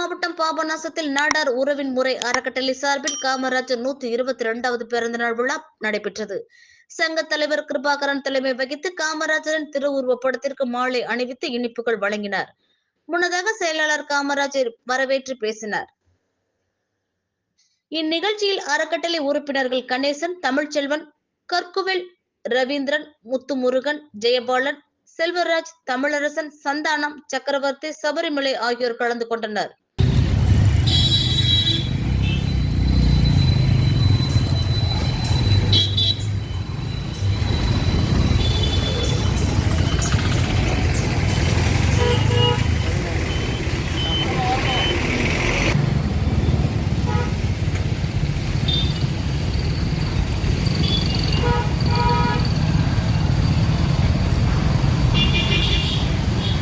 மாவட்டம் பாபநாசத்தில் நாடார் உறவின் முறை அறக்கட்டளை சார்பில் காமராஜர் நூத்தி இருபத்தி இரண்டாவது பிறந்த நாள் விழா நடைபெற்றது. சங்க தலைவர் கிருபாகரன் தலைமை வகித்து காமராஜரின் திருவுருவப் படத்திற்கு மாலை அணிவித்து இனிப்புகள் வழங்கினார். முன்னதாக செயலாளர் காமராஜர் வரவேற்று பேசினார். இந்நிகழ்ச்சியில் அறக்கட்டளை உறுப்பினர்கள் கணேசன் தமிழ்ச்செல்வன் கற்குவில் ரவீந்திரன் முத்துமுருகன் ஜெயபாலன் செல்வராஜ் தமிழரசன் சந்தானம் சக்கரவர்த்தி சபரிமலை ஆகியோர் கலந்து கொண்டனர்.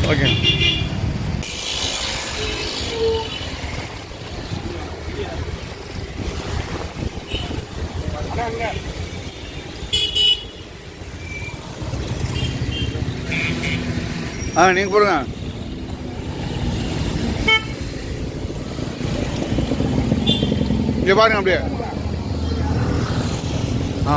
ஓகே. ஆ நீங்கள் போடுங்க. இங்கே பாருங்க அப்படியே. ஆ.